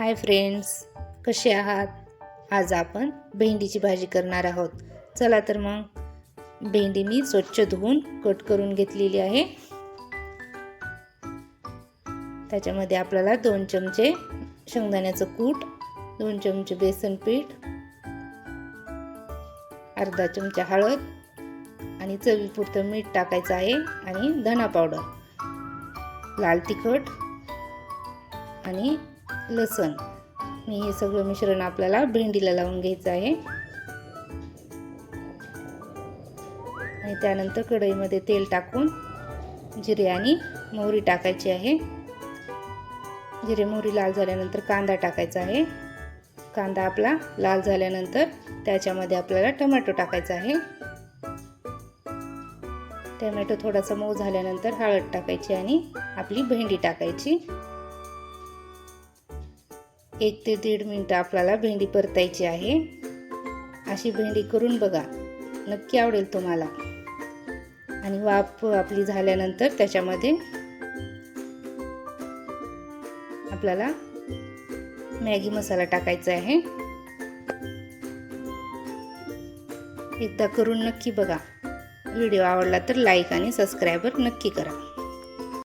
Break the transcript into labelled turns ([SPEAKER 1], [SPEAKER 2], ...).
[SPEAKER 1] Hi friends कसे आहात? आज आपण भेंडीची भाजी करणार आहोत. चला तर मग भेंडी मी स्वच्छ धुवून कट करून घेतलेली आहे. त्याच्यामध्ये आपल्याला दोन चमचे शेंगदाण्याचं कूट दोन चमचे बेसन पीठ अर्धा चमचा हळद आणि चवीपुरतं मीठ टाकायचं आहे आणि धना पावडर. लाल तिखट आणि लसण. मी हे सगळं मिश्रण आपल्याला भेंडीला लावून घ्यायचं आहे. आणि त्यानंतर कढईमध्ये तेल टाकून जिरे आणि मोहरी टाकायची आहे. जिरे मोहरी लाल झाल्यानंतर कांदा टाकायचा आहे. कांदा आपला लाल झाल्यानंतर त्याच्यामध्ये आपल्याला टोमॅटो टाकायचा आहे. टोमॅटो थोडासा मऊ झाल्यानंतर हळद टाकायची आणि आपली भेंडी टाकायची. एक ते दीड मिनटं आपल्याला भेंडी परतायची आहे. अशी भेंडी करून बघा. नक्की आवडेल तुम्हाला. आणि वाफ आपली झाल्यानंतर त्याच्यामध्ये आपल्याला मॅगी मसाला टाकायचा आहे. एकदा करून नक्की बघा. व्हिडिओ आवडला तर लाईक आणि सबस्क्राईबर नक्की करा.